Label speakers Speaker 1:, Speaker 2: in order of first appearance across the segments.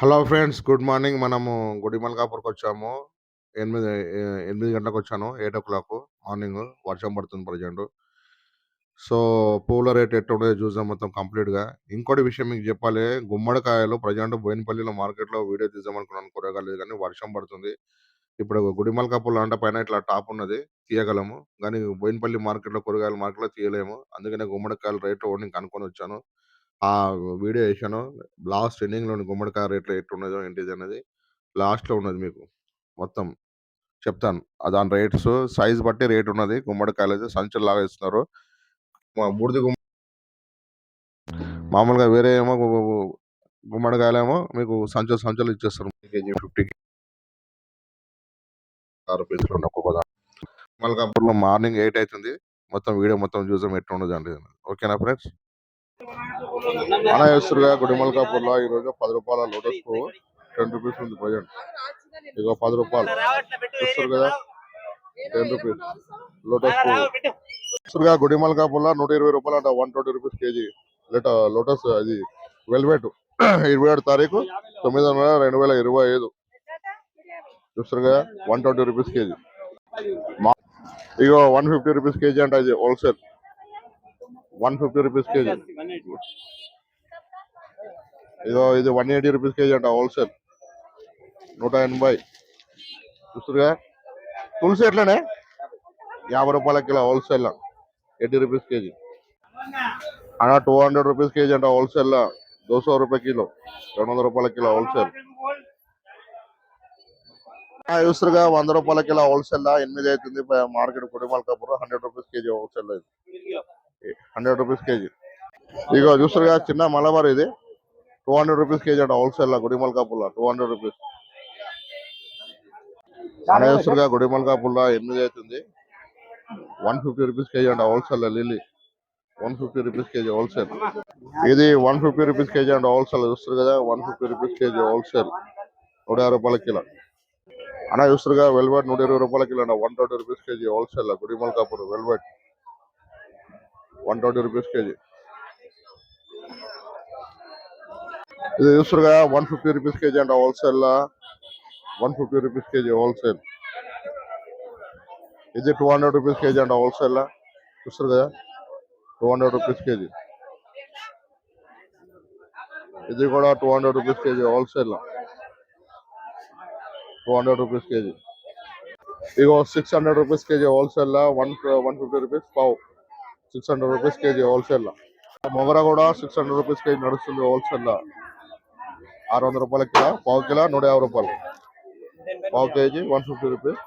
Speaker 1: Hello friends good morning. మనము గుడిమల్కాపూర్కి వచ్చాము ఎనిమిది ఎనిమిది గంటలకు వచ్చాను ఎయిట్ ఓ క్లాక్ మార్నింగ్. వర్షం పడుతుంది ప్రజెంట్. సో పూల రేట్ ఎట్టుండేది చూసాం మొత్తం కంప్లీట్గా. ఇంకోటి విషయం మీకు చెప్పాలి. గుమ్మడికాయలు ప్రజెంట్ బోయినపల్లిలో మార్కెట్లో వీడియో తీద్దామనుకున్నాను కూరగాయలు కానీ వర్షం పడుతుంది. ఇప్పుడు గుడిమల్కాపూర్ లాంటి పైన ఇట్లా టాప్ ఉన్నది తీయగలము. కానీ బోయినపల్లి మార్కెట్లో కూరగాయల మార్కెట్లో తీయలేము. అందుకనే గుమ్మడికాయల రేట్ నేను కనుక్కొని వచ్చాను ఆ వీడియో వేసాను లాస్ట్ ఎండింగ్‌లోని గుమ్మడికాయ రేట్లు ఎట్టున్నదో ఏంటిది అనేది లాస్ట్‌లో ఉన్నది మీకు మొత్తం చెప్తాను. ఆ దాని రేట్స్ సైజ్ బట్టి రేట్ ఉన్నది. గుమ్మడికాయలైతే సంచుల్లాగా ఇస్తున్నారు. మా బూడిద గుమ్మ మామూలుగా వేరే ఏమో గు గు గుమ్మడికాయలేమో మీకు సంచులు సంచులు ఇచ్చేస్తారు. కేజీ 50కి. ఆరు పీసులు ఉన్న ఒక్కొక్క దాంట్లో. మల్కాపూర్‌లో మార్నింగ్ 8 అయితుంది. మొత్తం వీడియో మొత్తం చూసాం ఎట్లున్నది అనేది. ఓకేనా ఫ్రెండ్స్? మన ఎసురుగా గుడిమల్కాపూర్లో ఈరోజు పది రూపాయల లోటస్ పువ్వు టెన్ రూపీస్ ఉంది ప్రజెంట్ ఇక పది రూపాయలు. చూస్తారు కదా? Ten rupees. లోటస్ పువ్వు చూస్తురుగా గుడిమల్కాపూర్లో నూట ఇరవై రూపాయలు అంటే one twenty rupees KG. Lotus అది వెల్వెట్. ఇరవై ఏడు తారీఖు తొమ్మిది వందల రెండు వేల ఇరవై ఐదు. చూస్తారు కదా? One twenty rupees KG. మా ఇగో వన్ ఫిఫ్టీ రూపీస్ కేజీ అంటే ఇది wholesale. One fifty rupees KG. ఇదో ఇది 180 రూపీస్ కేజీ అంట హోల్సేల్. 180 చూస్తురుగా? తులసి ఎట్లనే? యాభై రూపాయల kilo wholesale eighty rupees KG అన్న టూ హండ్రెడ్ రూపీస్ కేజీ అంట హోల్సేల్ దో సో రూపాయ కిలో. రెండు వందల రూపాయల కిలో హోల్సేల్ చూస్తురుగా వంద రూపాయల కిలో హోల్సేల్ ఎనిమిది అవుతుంది market Gudimalkapur hundred rupees KG wholesale hundred rupees KG ఇగో చూస్తారు చిన్న మలబార్ ఇది. టూ హండ్రెడ్ రూపీస్ కేజీ అంట wholesale Gudimalkapur two hundred rupees చూస్తారుగా గుడిమల్ కాపుల్లా ఎనిమిది అవుతుంది. వన్ ఫిఫ్టీ రూపీస్ కేజీ అంట wholesale lily one fifty rupees KG wholesale ఇది వన్ ఫిఫ్టీ రూపీస్ కేజీ అంట wholesale చూస్తారు కదా one fifty rupees KG wholesale నూట యాభై రూపాయల కిలో. అన్న చూస్తారుగా వెల్వెట్ నూట ఇరవై రూపాయల కిలో అంట one twenty rupees KG wholesale Gudimalkapur velvet one twenty rupees KG. ఇది చూస్తారుగా వన్ ఫిఫ్టీ రూపీస్ కేజీ అంట wholesale one fifty rupees KG wholesale ఇది టూ హండ్రెడ్ రూపీస్ కేజీ అంట హోల్సేల్ చూస్తారు కదా టూ హండ్రెడ్ రూపీస్ కేజీ ఇది కూడా two hundred rupees KG wholesale two hundred rupees KG ఇగో six hundred rupees KG wholesale one one fifty rupees పావు six hundred rupees KG wholesale మొగర కూడా six hundred rupees KG నడుస్తుంది wholesale ఆరు వందల రూపాయల kilo పావు kilo నూట యాభై రూపాయలు. పావు KG one fifty rupees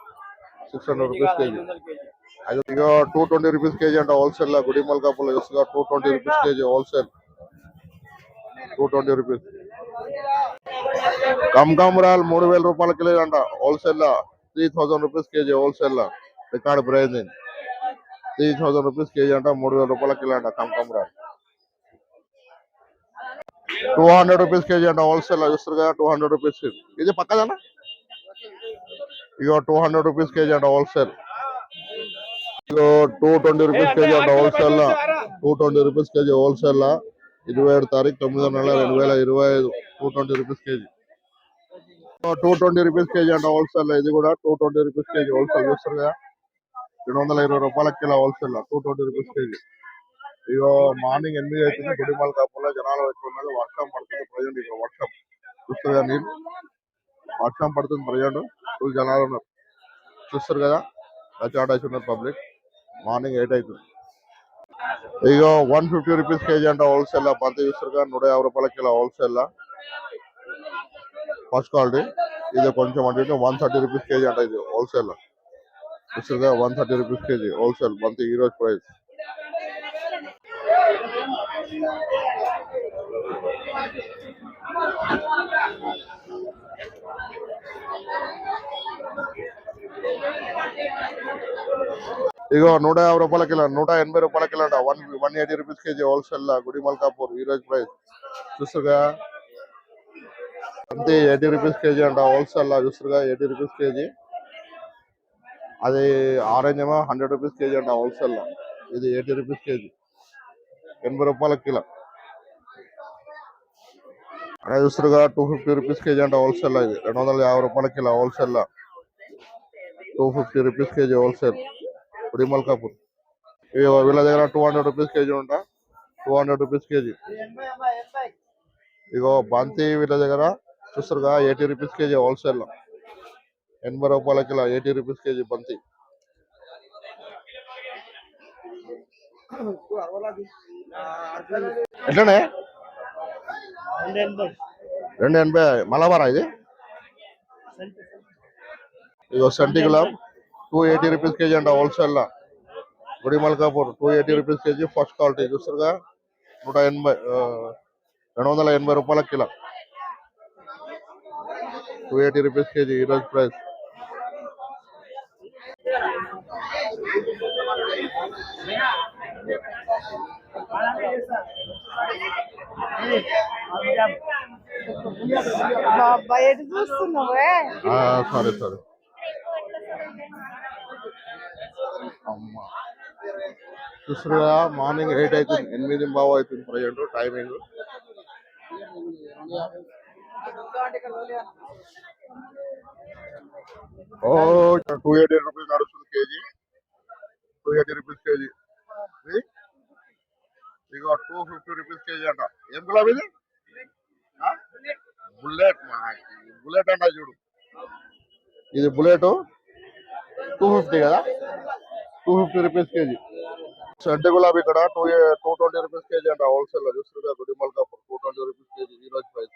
Speaker 1: six hundred rupees KG. అయితే ఇక టూ ట్వంటీ రూపీస్ కేజీ అంట హోల్సేల్ గుడి కప్పులు చూస్తుగా two twenty rupees KG wholesale. Two twenty rupees. కమకామరాలు మూడు వేల రూపాయల కిలో అంట wholesale three thousand rupees KG wholesale record price three thousand rupees KG అంట మూడు వేల రూపాయల కిలో అంట కమకామరాలు టూ హండ్రెడ్ రూపీస్ కేజీ అంట హోల్సేల్ చూస్తారు కదా టూ హండ్రెడ్ రూపీస్ ఇది పక్కదనా? ఇగో టూ హండ్రెడ్ రూపీస్ కేజీ అంట హోల్సేల్ ఇగో టూ ట్వంటీ రూపీస్ కేజీ అంట wholesale two twenty rupees KG wholesale ఇరవై ఏడు తారీఖు తొమ్మిదో నెల రెండు వేల ఇరవై ఐదు. Two twenty rupees KG two twenty rupees KG అంట హోల్సేల్ ఇది కూడా two twenty rupees KG wholesale చూస్తారు కదా. రెండు వందల ఇరవై రూపాయల kilo wholesale two twenty rupees KG ఇగో మార్నింగ్ ఎనిమిది అవుతుంది గుడిమల్ కాపులో జనాలు ఎక్కువ ఉన్నది వర్షం పడుతుంది ప్రజెంట్ ఇక్కడ వర్షం. చూస్తుంది కదా నీళ్ళు? వర్షం పడుతుంది ప్రజెంట్ ఫుల్ జనాలు ఉన్నారు. చూస్తారు కదా? రచాట్ ఉన్నారు పబ్లిక్. మార్నింగ్ ఎయిట్ అవుతుంది ఇగో వన్ ఫిఫ్టీ రూపీస్ కేజీ అంట హోల్సేల్ బంతి చూస్తారు కదా నూట యాభై రూపాయల కిలో హోల్సేల్ ఫస్ట్ క్వాలిటీ. ఇది కొంచెం అంటే వన్ థర్టీ రూపీస్ కేజీ అంట ఇది హోల్సేల్ చూస్తారు కదా? One thirty rupees KG wholesale బంతి ఈ రోజు ప్రైస్. ఇగో నూట యాభై రూపాయల కిలో నూట ఎనభై రూపాయల కిలో అంట. One one eighty rupees KG wholesale Gudimalkapur ఈ రోజు ప్రైస్ చూస్తుగా అంతే ఎయిటీ రూపీస్ కేజీ అంట హోల్సేల్ చూస్తుగా ఎయిటీ రూపీస్ కేజీ. అది ఆరెంజ్ ఏమో హండ్రెడ్ రూపీస్ కేజీ అంట హోల్సేల్ ఇది ఎయిటీ రూపీస్ కేజీ. ఎనభై రూపాయల కిలో. అక్కడ చూస్తారుగా టూ ఫిఫ్టీ రూపీస్ కేజీ అంటే హోల్సేల్ ఇది. రెండు వందల యాభై రూపాయల kilo wholesale two fifty rupees KG wholesale Gudimalkapur. ఇవి వీళ్ళ దగ్గర టూ హండ్రెడ్ రూపీస్ కేజీ ఉంటా. Two hundred rupees KG. ఇగో బంతి వీళ్ళ దగ్గర చూస్తారుగా ఎయిటీ రూపీస్ కేజీ హోల్సేల్ ఎనభై రూపాయల కిలో ఎయిటీ రూపీస్ కేజీ బంతి. ఎట్లనే రెండు ఎనభై. మలబారా ఇది? ఇగో సంటి గులాబ్ టూ ఎయిటీ రూపీస్ కేజీ అంట హోల్సేల్ లా Gudimalkapur two eighty rupees KG first quality. చూస్తారుగా? నూట ఎనభై రెండు వందల ఎనభై రూపాయల కిలో. టూ ఎయిటీ రూపీస్ కేజీ ఈరోజు ప్రైస్.
Speaker 2: ఎటు చూస్తున్నావే
Speaker 1: సారీ సారీ. అమ్మా. చూసారుగా మార్నింగ్ ఎయిట్ అవుతుంది ఎనిమిది బావు అవుతుంది ప్రజెంట్ టైమింగ్. ఓ టూ ఎయిటీ రూపీస్ నడుస్తుంది KG. Two eighty rupees KG. ఇగో టూ ఫిఫ్టీ రూపీస్ కేజీ అంట. ఏం గులాబీ ఇది? బుల్లెట్ బుల్లెట్ అంట చూడు. ఇది బుల్లెట్. టూ ఫిఫ్టీ కదా? Two fifty rupees KG. సెంటి గులాబీ ఇక్కడ two two twenty rupees KG అంట హోల్సేల్లో చూస్తున్నారు Gudimalkapur two twenty rupees KG ఈరోజు ప్రైస్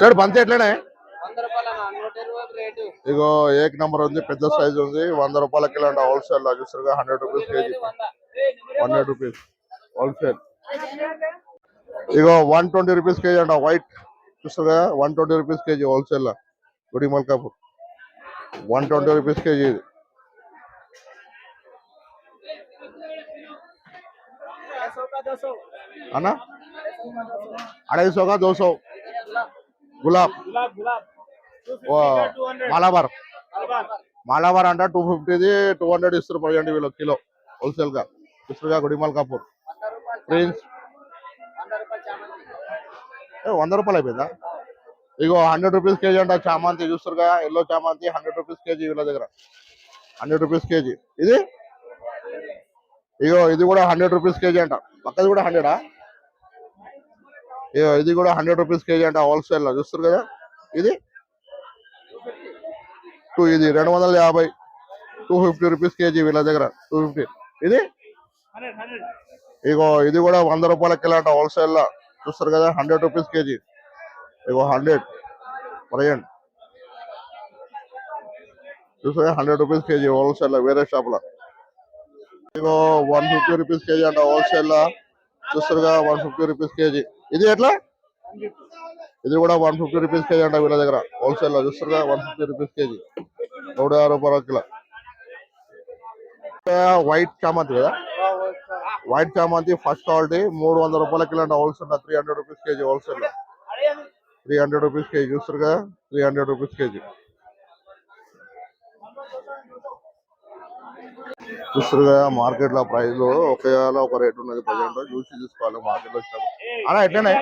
Speaker 1: సార్ బంతి ఎట్లనే? ఇగో ఏక్ నంబర్ ఉంది పెద్ద సైజ్ ఉంది వంద రూపాయల కిలో అంట హోల్సేల్లో చూస్తారుగా hundred rupees KG. Hundred rupees wholesale. ఇగో వన్ ట్వంటీ రూపీస్ కేజీ అంట వైట్. చూస్తారు కదా one twenty rupees KG wholesale Gudimalkapur. One twenty rupees KG ఇది. అన్నా? अढ़ाई सौ का दो सौ गुलाब मालाबार అంటే టూ ఫిఫ్టీది టూ హండ్రెడ్ ఇస్తారు పడియండి వీళ్ళు కిలో హోల్సేల్గా. ఇస్తుగా గుడిమల్ కాపూర్. ప్రిన్స్.
Speaker 2: వంద రూపాయలు
Speaker 1: అయిపోయిందా? ఇగో హండ్రెడ్ రూపీస్ కేజీ అంట చామంతి చూస్తారుగా ఎల్లో చామంతి హండ్రెడ్ రూపీస్ కేజీ వీళ్ళ దగ్గర. Hundred rupees KG. ఇది? ఇగో ఇది కూడా హండ్రెడ్ రూపీస్ కేజీ అంట. పక్కది కూడా హండ్రెడా ఇగో ఇది కూడా హండ్రెడ్ రూపీస్ కేజీ అంట హోల్సేల్లో. చూస్తారు కదా? ఇది? టూ ఇది రెండు వందల యాభై. టూ ఫిఫ్టీ రూపీస్ కేజీ వీళ్ళ దగ్గర. టూ ఫిఫ్టీ ఇది? ఇగో ఇది కూడా వంద రూపాయల కిలో అంట హోల్సేల్లో. చూస్తారు కదా? Hundred rupees KG. ఇగో హండ్రెడ్ ప్రజెంట్ చూసారా హండ్రెడ్ రూపీస్ కేజీ హోల్సేల్లో వేరే షాప్లో. ఇగో వన్ ఫిఫ్టీ రూపీస్ కేజీ అంట హోల్సేల్ లా. చూస్తారుగా వన్ ఫిఫ్టీ రూపీస్ కేజీ ఇది ఎట్లా? ఇది కూడా వన్ ఫిఫ్టీ రూపీస్ కేజీ అంట వీళ్ళ దగ్గర హోల్సేల్లో. చూస్తారుగా వన్ ఫిఫ్టీ రూపీస్ కేజీ నూట యాభై రూపాయల కిలో. వైట్ చామంతి కదా? వైట్ చామంతి ఫస్ట్ క్వాలిటీ మూడు వందల రూపాయల కిలో అంట wholesale three hundred rupees KG wholesale three hundred rupees KG చూస్తారు కదా త్రీ హండ్రెడ్ రూపీస్ కేజీ చూస్తారు కదా మార్కెట్లో ప్రైస్ ఒకేలా ఒక రేట్ ఉన్నది ప్రజెంట్ చూసి తీసుకోవాలి మార్కెట్లో వచ్చినప్పుడు. అలా ఎట్లనే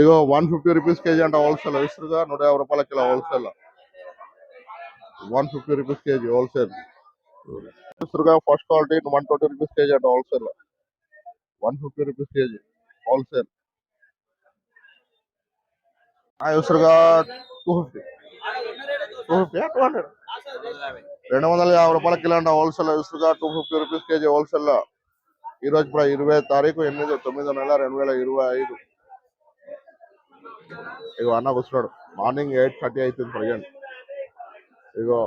Speaker 1: ఇగో వన్ ఫిఫ్టీ రూపీస్ కేజీ అంటే హోల్సేల్ ఇస్తురుగా నూట యాభై రూపాయల kilo wholesale one fifty rupees KG wholesale ఇస్తురుగా first quality one twenty rupees KG అంటే wholesale one fifty rupees KG wholesale ఇస్తురుగా two fifty two fifty two hundred రెండు వందల యాభై రూపాయల కిలో అంటే wholesale ఇస్తురుగా two fifty rupees KG wholesale. ఈరోజు ఈ రోజు ఇప్పుడు ఇరవై తారీఖు ఎనిమిది తొమ్మిదో నెల రెండు వేల ఇరవై ఐదు. ఇగో అన్న కూర్చున్నాడు. మార్నింగ్ ఎయిట్ థర్టీ అవుతుంది ప్రజెంట్. ఇగో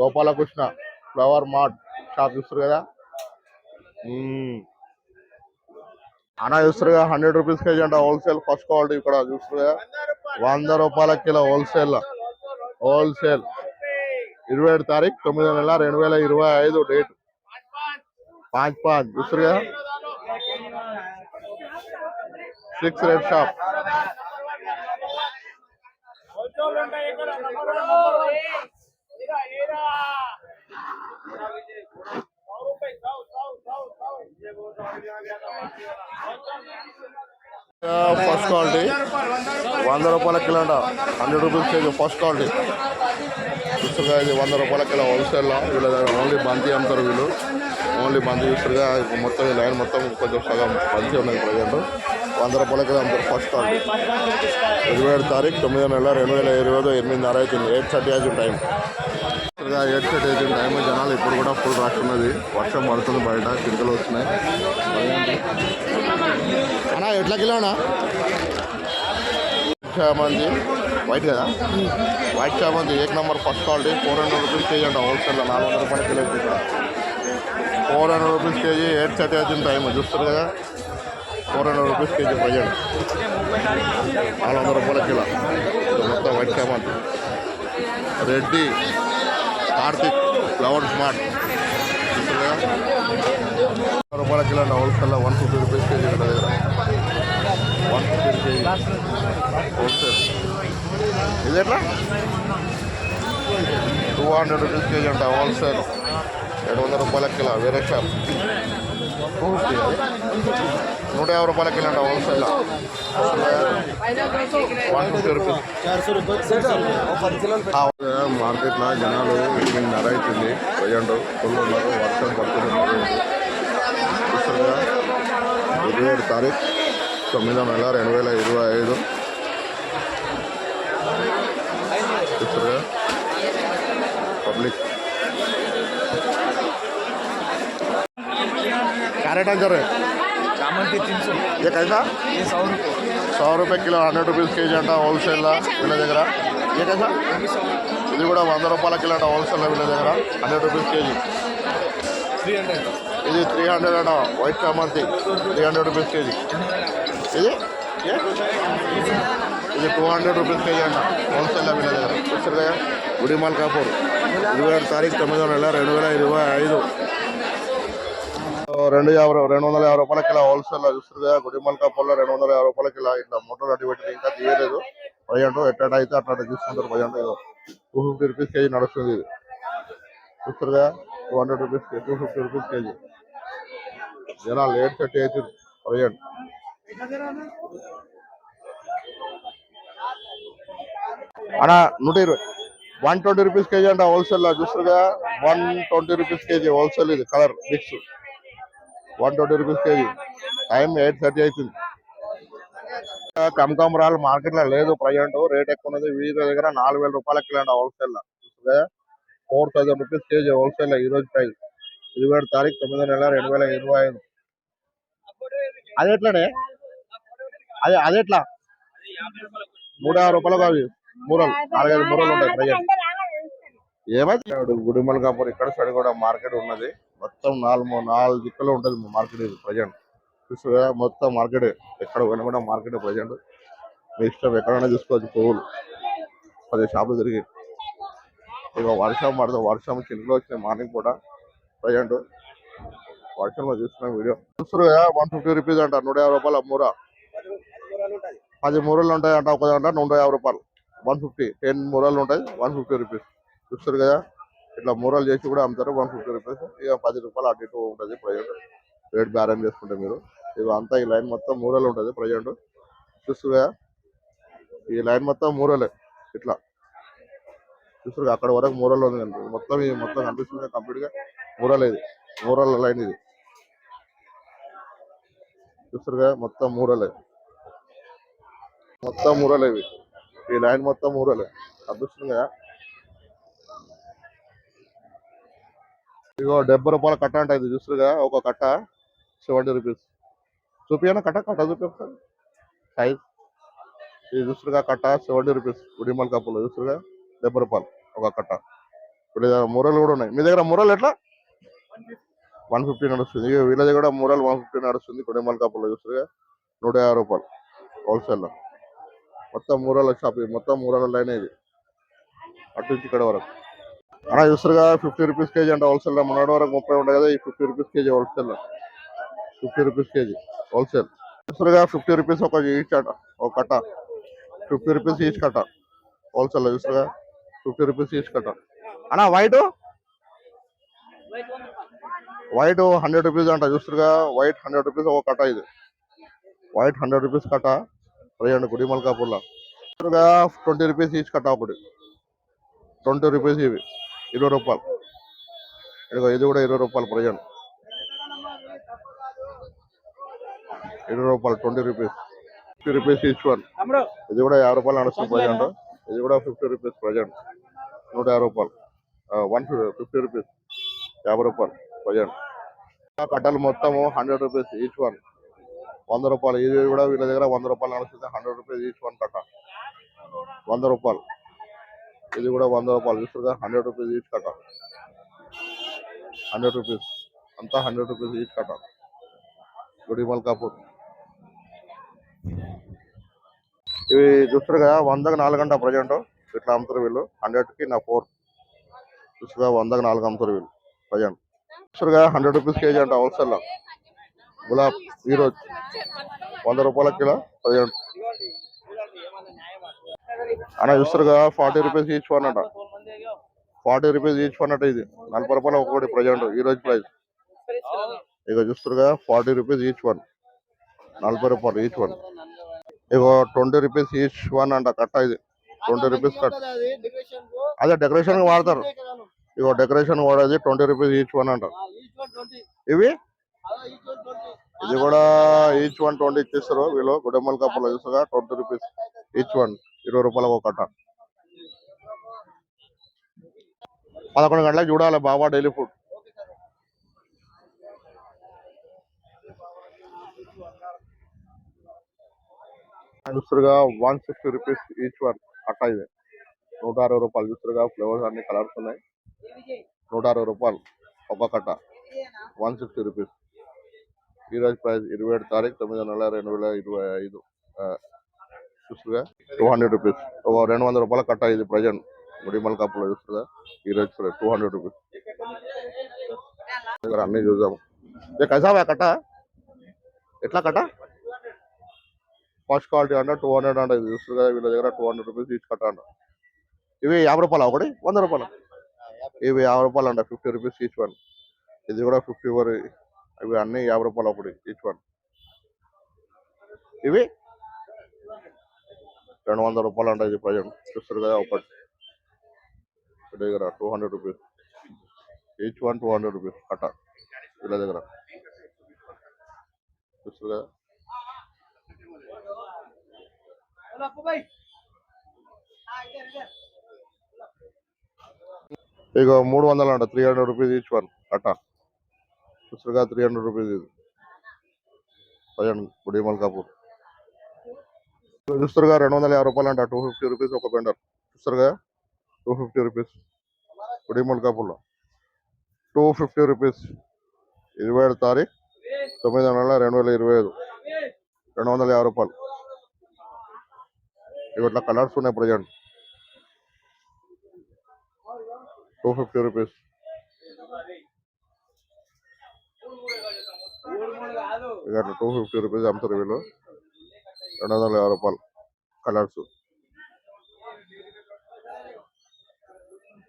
Speaker 1: గోపాలకృష్ణ ఫ్లవర్ మార్ట్ షాప్ చూస్తారు కదా? అన్న చూస్తారు కదా హండ్రెడ్ రూపీస్ కేజీ అంట హోల్సేల్ ఫస్ట్ క్వాలిటీ ఇక్కడ చూస్తారు కదా? వంద రూపాయల కిలో హోల్సేల్. హోల్సేల్. ఇరవై ఏడు తారీఖు తొమ్మిదో నెల రెండు వేల ఇరవై ఐదు డేట్. పాంచ్ పాంచ్. చూస్తారు కదా six red shop. First quality. వంద రూపాయల kilo hundred rupees KG first quality. చూస్తుగా ఇది వంద రూపాయల కిలో హోల్సేల్లో వీళ్ళ ఓన్లీ బంతి అమ్ముతారు వీళ్ళు. ఓన్లీ బంతి చూస్తుగా మొత్తం ఈ లైన్ మొత్తం కొంచెం సగం బంతి ఉన్నది ప్రజెంట్. వంద రూపాయల కిలో అమ్ముతారు ఫస్ట్ క్వాలిటీ ఇరవై ఏడు తారీఖు తొమ్మిదో నెల రెండు వేల ఇరవై ఐదు ఎనిమిదిన్నర అవుతుంది ఎయిట్ థర్టీ అవుతుంది టైం చూస్తుగా ఎయిట్ థర్టీ అయితే టైం జనాలు ఇప్పుడు కూడా ఫుల్ రష్ ఉన్నది. వర్షం పడుతుంది బయట చిరుకలు వస్తున్నాయి. అన్నా ఎట్లా కిలోనా మంది. వైట్ కదా? వైట్ చామంతి ఏక్ number first quality. Four hundred rupees KG అంట. హోల్సేల్లో నాలుగు వందల రూపాయలు kilo four hundred rupees KG eight thirty అవుతుంది టైం చూస్తారు కదా? Four hundred rupees KG present నాలుగు వందల రూపాయల కిలో. మొత్తం వైట్ చామంతి రెడ్డి కార్తిక్ ఫ్లవర్ స్మార్ట్. కదా? రూపాయల కిలో అండి హోల్సేల్లో వన్ ఫిఫ్టీ రూపీస్ కేజీ ఉంటుంది దగ్గర. One fifty KG. హోల్సేల్. ఇది ఎట్లా టూ హండ్రెడ్ రూపీస్ కేజీ అంట హోల్సేల్ ఏడు వందల రూపాయల కిలో వేరే షాప్ టూ ఫిఫ్టీ నూట యాభై రూపాయల కిలో అంట హోల్సేల్ వన్ ఫిఫ్టీ రూపీస్ మార్కెట్లో జనాలు ఎనిమిదిన్నర అవుతుంది ప్రజెంట్ ఫుల్ ఉన్నారు వర్షం పడుతుంది. ఇరవై ఏడు తారీఖు తొమ్మిదో నెల రెండు వేల ఇరవై ఐదు. చూస్తున్నారా పబ్లిక్ कैरेट अंदर है
Speaker 2: చామంతి తినుసు
Speaker 1: ये कैसा
Speaker 2: ఈ సౌ రూపాయలు
Speaker 1: सौ रुपये किलो హండ్రెడ్ రూపీస్ కేజీ అంట హోల్సేల్ వీళ్ళ దగ్గర ఏ कैसा ఇది కూడా వంద రూపాయల కిలో అంట హోల్సేల్ వీళ్ళ దగ్గర hundred rupees KG
Speaker 2: three hundred
Speaker 1: ఇది త్రీ హండ్రెడ్ అంట వైట్ చామంతి త్రీ హండ్రెడ్ రూపీస్ కేజీ ఇది ఏ? ఇది టూ హండ్రెడ్ రూపీస్ కేజీ అంట హోల్సేల్ వీళ్ళ దగ్గర చూస్తారు కదా? గుడిమాల్ కాపూర్ ఇరవై ఏడు తారీఖు తొమ్మిదో నెల రెండు వేల ఇరవై ఐదు. రెండు యాభై రెండు వందల యాభై రూపాయల కిలో హోల్సేల్ చూస్తారు కదా? గుడిమాల్ కాపూర్లో రెండు వందల యాభై రూపాయల కిలో ఇట్లా మొట్టలు అడ్డు పెట్టి ఇంకా తీయలేదు. ప్రజెంట్ ఎట్ట అయితే అట్లా తీసుకుంటారు present two fifty rupees KG నడుస్తుంది ఇది. చూస్తారు కదా? Two hundred rupees two fifty rupees KG. జనాలు లేట్ సెట్ అవుతుంది ప్రజెంట్ అన్నా నూట ఇరవై. వన్ ట్వంటీ రూపీస్ కేజీ అంట wholesale చూస్తారుగా one twenty rupees KG wholesale ఇది colour mix. One twenty rupees KG. Time eight thirty అవుతుంది. కమకమరాలు మార్కెట్లో లేదు ప్రజెంట్. రేట్ ఎక్కువ ఉన్నది. వీరి దగ్గర నాలుగు వేల రూపాయల కిలో అంట wholesale four thousand rupees KG wholesale ఈ రోజు ప్రైస్ ఇరవై ఏడు తారీఖు తొమ్మిదో నెల రెండు వేల ఇరవై ఐదు. అది ఎట్లానే? అదే అదే ఎట్లా? నూట యాభై రూపాయలకు అవి మూరలు నాలుగైదు మూరలు ఉంటాయి ప్రజెంట్ ఏమైతే గుడిమల్ కాపూర్ ఇక్కడ సైడ్ కూడా మార్కెట్ ఉన్నది. మొత్తం నాలుగు నాలుగు దిక్కులు ఉంటుంది మార్కెట్ ఇది ప్రజెంట్. చూసారా మొత్తం మార్కెట్. ఎక్కడ పోయినా కూడా మార్కెట్ ప్రజెంట్. మీ ఇష్టం ఎక్కడైనా చూసుకోవచ్చు పువ్వులు. పది షాపులు తిరిగి ఇక వర్షం పడుతుంది వర్షం చిన్నలో వచ్చినాయి మార్నింగ్ కూడా ప్రజెంట్. వర్షంలో చూస్తున్న వీడియో. చూస్తారు కదా వన్ ఫిఫ్టీ రూపీస్ అంట నూట యాభై రూపాయలు మూర. పది మూరలు ఉంటాయి అంట ఒక అంటే నూట యాభై రూపాయలు. వన్ ఫిఫ్టీ టెన్ మూరలు ఉంటాయి వన్ ఫిఫ్టీ రూపీస్ చూస్తారు కదా? ఇట్లా మూరలు చేసి కూడా అమ్ముతారు వన్ ఫిఫ్టీ రూపీస్ ఇక పది రూపాయలు అటు ఇటు ఉంటుంది ప్రజెంట్. రేట్ బేరం చేసుకుంటే మీరు. ఇవి అంతా ఈ లైన్ మొత్తం మూరలు ఉంటుంది ప్రజెంట్. చూస్తారు కదా? ఈ లైన్ మొత్తం మూరలే ఇట్లా. చూస్తారు అక్కడ వరకు మూరలు ఉంది కనుక మొత్తం ఇది మొత్తం కనిపిస్తుంది కంప్లీట్గా మూరలు ఇది. మూరల లైన్ ఇది. చూస్తారు కదా? మొత్తం మూరలే. మొత్తం ఊరలే ఇవి. ఈ లైన్ మొత్తం ఊరలే. కనిపిస్తుంది కదా? ఇగో డెబ్బై రూపాయల కట్ట అంటే ఇది. చూస్తారు ఒక కట్ట సెవెంటీ రూపీస్. చూపియనా కట్ట? కట్ట చూపిస్తాను సైజ్ ఇది చూస్తురుగా కట్ట? Seventy rupees. ఉడిమల్ కప్పులు. చూస్తురుగా డెబ్బై రూపాయలు ఒక కట్ట. ఇప్పుడు మూరలు కూడా ఉన్నాయి. మీ దగ్గర మూరలు ఎట్లా? వన్ ఫిఫ్టీ నడుస్తుంది. ఇక వీళ్ళ దగ్గర కూడా మూరలు వన్ ఫిఫ్టీ నడుస్తుంది. ఉడిమల్ కప్పులు. చూస్తురుగా నూట యాభై రూపాయలు హోల్సేల్లో. మొత్తం మూరల షాప్ ఇది మొత్తం మూరల లైన్ ఇది. అటు నుంచి ఇక్కడ వరకు. అలా చూస్తారుగా ఫిఫ్టీ రూపీస్ కేజీ అంటే హోల్సేల్ మొన్నటి వరకు ముప్పై ఉంటాయి కదా ఈ fifty rupees KG wholesale fifty rupees KG wholesale. చూస్తారుగా fifty rupees ఒక ఈచ్ అట ఒక కట్ట. ఫిఫ్టీ రూపీస్ ఈచ్ కట్ట హోల్సేల్ చూస్తారుగా ఫిఫ్టీ రూపీస్ ఈచ్ కట్ట. అన్నా వైట్? వైట్ హండ్రెడ్ రూపీస్ అంట చూస్తారుగా వైట్ హండ్రెడ్ రూపీస్ ఒక కట్ట ఇది. వైట్ హండ్రెడ్ రూపీస్ కట్ట. ప్రజెంట్ గుడి మల్కాపూర్లో. ట్వంటీ రూపీస్ ఈచ్ కట్ట ఒకటి. ట్వంటీ రూపీస్ ఇవి. ఇరవై రూపాయలు. ఇదిగో ఇది కూడా ఇరవై రూపాయలు ప్రజెంట్ ఇరవై రూపాయలు twenty rupees. Fifty rupees each one. ఇది కూడా యాభై రూపాయలు నడుస్తుంది ప్రజెంట్ ఇది కూడా ఫిఫ్టీ రూపీస్ ప్రజెంట్ నూట యాభై రూపాయలు. One fifty rupees. యాభై రూపాయలు ప్రజెంట్ కట్టలు మొత్తము హండ్రెడ్ రూపీస్ ఈచ్ వన్. వంద రూపాయలు. ఇది కూడా వీళ్ళ దగ్గర వంద రూపాయలు నడుస్తుంది హండ్రెడ్ రూపీస్ ఈచ్ వన్ కట్ట వంద రూపాయలు. ఇది కూడా వంద రూపాయలు చూస్తుగా హండ్రెడ్ రూపీస్ ఈచ్ కట్ట హండ్రెడ్ రూపీస్. అంతా హండ్రెడ్ రూపీస్ ఈచ్ కట్ట గుడి మల్కాపూర్. ఇవి చూస్తుగా వందకు నాలుగు గంట ప్రజెంట్. ఇట్లా అమ్ముతారు వీళ్ళు. హండ్రెడ్కి నా ఫోర్. చూస్తుగా వందకు నాలుగు అమ్ముతారు వీళ్ళు ప్రజెంట్. చూస్తుగా హండ్రెడ్ రూపీస్ కేజీ అంట హోల్సేల్లో. గులాబ్ ఈరోజు వంద రూపాయల కిలో ప్రజెంట్ అన్న చూస్తుగా ఫార్టీ రూపీస్ ఈచ్ వన్ అంట. ఫార్టీ రూపీస్ ఈచ్ వన్ అంట ఇది. నలభై రూపాయలు ఒక్కొక్కటి ప్రజెంట్ ఈ రోజు ప్రైస్. ఇక చూస్తుగా ఫార్టీ రూపీస్ ఈచ్ వన్ నలభై రూపాయలు ఈచ్ వన్ ఇగో ట్వంటీ రూపీస్ ఈచ్ వన్ అంట కట్ట ఇది. Twenty rupees cut. అదే డెకరేషన్ వాడతారు. ఇక డెకరేషన్ వాడేది ట్వంటీ రూపీస్ ఈచ్ వన్ అంట. ఇవి? ఇది కూడా ఈచ్ వన్ ట్వంటీ ఇచ్చేస్తారు. వీళ్ళు గుడెమ్మల కప్పులో చూసగా ట్వంటీ రూపీస్ ఈచ్ వన్ ఇరవై రూపాయలకు ఒక కట్ట. పదకొండు గంటలకు చూడాలి బాబా daily food. చూస్తురుగా one sixty rupees each one అట్ట ఇది. నూట అరవై రూపాయలు చూస్తురుగా ఫ్లేవర్స్ అన్ని కలర్స్ ఉన్నాయి. నూట అరవై రూపాయలు ఒక కట్ట. వన్ సిక్స్టీ రూపీస్ ఈరోజు ప్రైస్ ఇరవై ఏడు తారీఖు తొమ్మిది నెల రెండు వేల ఇరవై ఐదు. చూస్తుగా టూ హండ్రెడ్ రూపీస్ రెండు వందల రూపాయలు కట్ట ఇది ప్రజెంట్. ముడిమల్ కప్పులో చూస్తుగా ఈ ప్రైస్ టూ హండ్రెడ్ రూపీస్ అన్ని చూద్దాము. ఏ కసావా కట్ట? ఎట్లా కట్ట? ఫస్ట్ క్వాలిటీ అంటే టూ హండ్రెడ్ అంటే ఇది చూస్తుంది కదా వీళ్ళ దగ్గర టూ హండ్రెడ్ రూపీస్ ఈచ్ కట్ట అంట. ఇవి యాభై రూపాయలు ఒకటి? వంద రూపాయలు? ఇవి యాభై రూపాయలు అంట ఫిఫ్టీ రూపీస్ ఈచ్ వన్ ఇది కూడా ఫిఫ్టీ వరకు ఇవి అన్ని యాభై రూపాయలు ఒకటి ఈచ్ వన్ ఇవి రెండు వందల రూపాయలు ఉంటాయి ఇది ప్రజెంట్. చూస్తారు కదా ఒకటి దగ్గర two hundred rupees each one two hundred rupees అట్ట వీళ్ళ దగ్గర. చూస్తారు కదా. ఇక మూడు వందలు అంట three hundred rupees each one కట్ట ఉసిరిగా త్రీ హండ్రెడ్ రూపీస్ ఇది. ప్రజెంట్ గుడిమల్ కపూర్ చూస్తారుగా రెండు వందల యాభై రూపాయలు అంట టూ ఫిఫ్టీ రూపీస్ ఒక బెండర్. చూస్తారుగా టూ ఫిఫ్టీ రూపీస్. గుడిమల్ కపూర్లో టూ ఫిఫ్టీ రూపీస్. ఇరవై ఏడు తారీఖు తొమ్మిది వందల రెండు వేల ఇరవై ఐదు. రెండు వందల యాభై రూపాయలు. ఇవి ఇట్లా కలర్స్ ఉన్నాయి ప్రజెంట్. Two fifty rupees. ఇక టూ ఫిఫ్టీ రూపీస్ అమ్ముతారు వీళ్ళు. రెండు వందల యాభై రూపాయలు కలర్స్.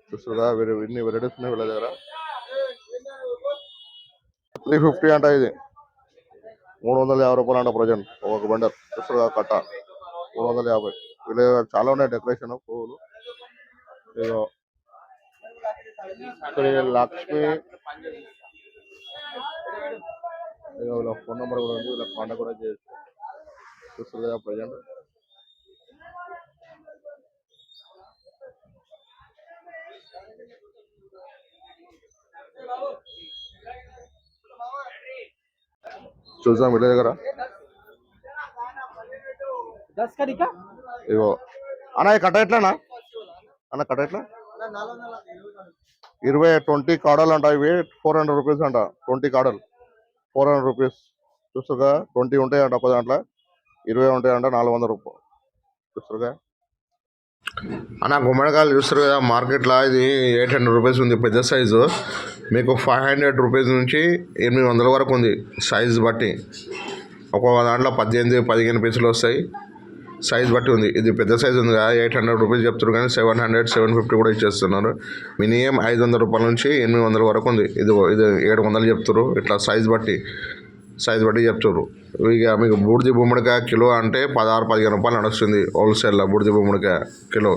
Speaker 1: చూస్తుందా ఇన్ని వెరైటీస్ ఉన్నాయి వీళ్ళ దగ్గర. త్రీ ఫిఫ్టీ అంట ఇది. మూడు వందల యాభై రూపాయలు అంట ప్రజెంట్ ఒక బండర్. చూస్తుందా కట్ట. మూడు వందల యాభై. వీళ్ళ దగ్గర చాలా ఉన్నాయి డెకరేషన్ పువ్వులు ఏదో లక్ష్మి ఇంకా వీళ్ళ ఫోన్ నెంబర్ కూడా ఉంది. వీళ్ళ కాంటాక్ట్ కూడా చేయొచ్చు చూస్తుంది కదా ప్రజెంట్. చూసాం వీళ్ళ దగ్గర. ఇగో. అన్న కట్ట ఎట్లానా అన్న కట్ట ఎట్లా? ఇరవై ట్వంటీ కాడలు అంట ఇవి ఫోర్ హండ్రెడ్ రూపీస్ అంట ట్వంటీ కాడలు. Four hundred rupees. చూస్తుగా ట్వంటీ ఉంటాయంట ఒక దాంట్లో. ఇరవై ఉంటాయంట నాలుగు వందల రూపాయలు చూస్తుగా అన్న గుమ్మడికాయలు చూస్తారు కదా మార్కెట్లో ఇది ఎయిట్ హండ్రెడ్ రూపీస్ ఉంది పెద్ద సైజు. మీకు ఫైవ్ హండ్రెడ్ రూపీస్ నుంచి ఎనిమిది వందల వరకు ఉంది సైజు బట్టి. ఒక్కొక్క దాంట్లో పద్దెనిమిది పదిహేను పీసులు వస్తాయి. సైజ్ బట్టి ఉంది. ఇది పెద్ద సైజ్ ఉంది కదా ఎయిట్ హండ్రెడ్ రూపీస్ చెప్తారు కానీ సెవెన్ హండ్రెడ్ సెవెన్ ఫిఫ్టీ కూడా ఇచ్చేస్తున్నారు. మినిమం ఐదు వందల రూపాయల నుంచి ఎనిమిది వందల వరకు ఉంది. ఇది ఇది ఏడు వందలు చెప్తారు ఇట్లా సైజ్ బట్టి సైజ్ బట్టి చెప్తారు ఇక మీకు బూడిది గుమ్మడికాయ కిలో అంటే పదహారు పదిహేను రూపాయలు నడుస్తుంది హోల్సేల్లో బూడిది గుమ్మడికాయ కిలో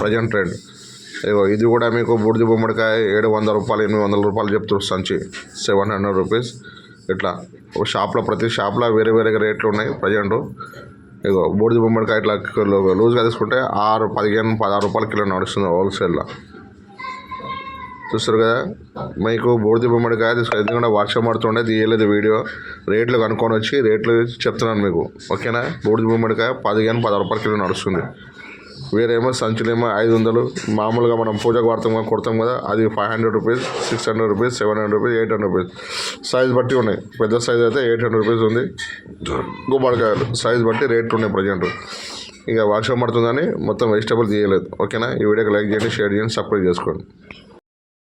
Speaker 1: ప్రజెంట్ రేట్ ఇగో ఇది కూడా మీకు బూడిది గుమ్మడికాయ ఏడు వందల రూపాయలు ఎనిమిది వందల రూపాయలు చెప్తారు సంచి. Seven hundred rupees. ఇట్లా షాప్లో ప్రతి షాప్లో వేరే వేరే రేట్లు ఉన్నాయి ప్రజెంట్. ఇగో బూడిద గుమ్మడికాయ ఇట్లా లూజ్గా తీసుకుంటే ఆరు పదిహేను పదహారు రూపాయల కిలో నడుస్తుంది హోల్సేల్లో. చూస్తారు కదా? మీకు బూడిద గుమ్మడికాయ తీసుకు ఎందుకంటే వర్షం పడుతుండే తీయలేదు వీడియో. రేట్లు కనుక్కొని వచ్చి రేట్లు చెప్తున్నాను మీకు. ఓకేనా? బూడిద గుమ్మడికాయ పదిహేను పదహారు రూపాయల కిలో నడుస్తుంది. వేరేమో సంచులేమో ఐదు వందలు మామూలుగా మనం పూజకు వాడతాం కొడతాం కదా అది five hundred rupees six hundred rupees seven hundred rupees eight hundred rupees size బట్టి ఉన్నాయి. పెద్ద సైజ్ అయితే ఎయిట్ హండ్రెడ్ రూపీస్ ఉంది. గుమ్మడికాయలు సైజ్ బట్టి రేట్లు ఉన్నాయి ప్రజెంట్. ఇక వర్షం పడుతుందని మొత్తం వెజిటబుల్ తీయలేదు. ఓకేనా? ఈ వీడియోకి లైక్ చేయండి షేర్ చేయండి సబ్స్క్రైబ్ చేసుకోండి.